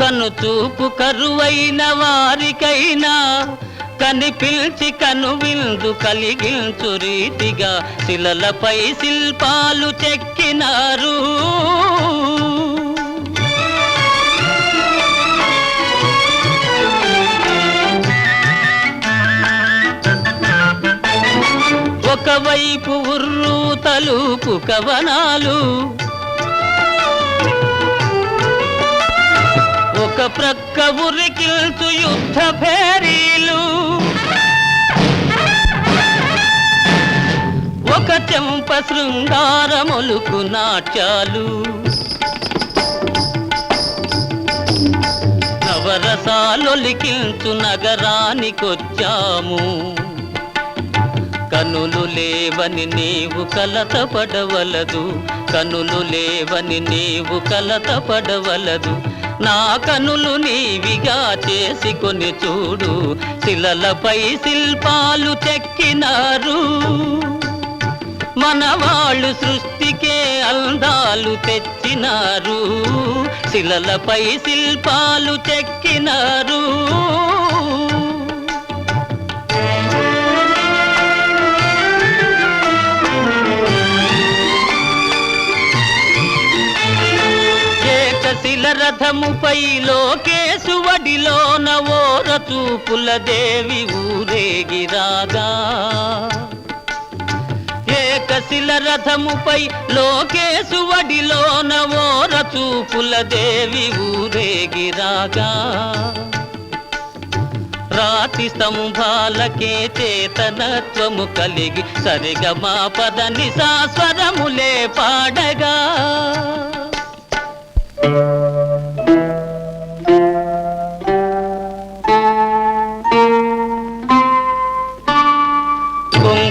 కను చూపు కరువైన వారికైనా కనిపిల్చి కను విందు కలిగించు రీతిగా శిలలపై శిల్పాలు చెక్కినారు. ఒకవైపు ఉర్రు తలుపు కవనాలు ఒక ప్రక్క ఉరికిల్చు యుద్ధ భేరీలు. ఒక చెంప శృంగారములుకు నాట్యాలు. నవరసాలొలికించు నగరానికొచ్చాము. కనులు లేవని నీవు కలత పడవలదు. కనులు లేవని నీవు కలత పడవలదు. నా కనులు నీవిగా చేసుకొని చూడు. శిలలపై శిల్పాలు చెక్కినారు. మన వాళ్ళు సృష్టికే అందాలు తెచ్చినారు. శిలలపై శిల్పాలు చెక్కినారు. కోటిల రథముపై లోకేశువడిలోన ఓర చూపుల దేవి ఊరేగిరాగా ఏకశిల రథముపై లోకేశువడిలోన ఓర చూపుల దేవి ఊరేగిరాగా రాతి స్తంభాలకే చేతనత్వము కలిగి సరిగమా పద నిశాస్వరములే పాడగా.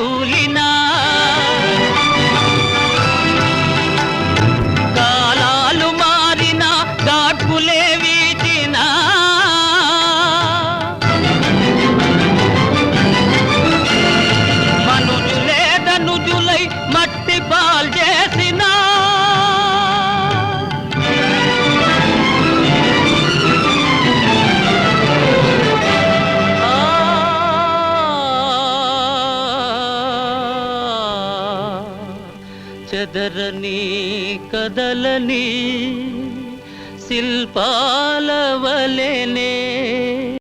കൂലി కదరని కదలని శిల్పాల వలెనే.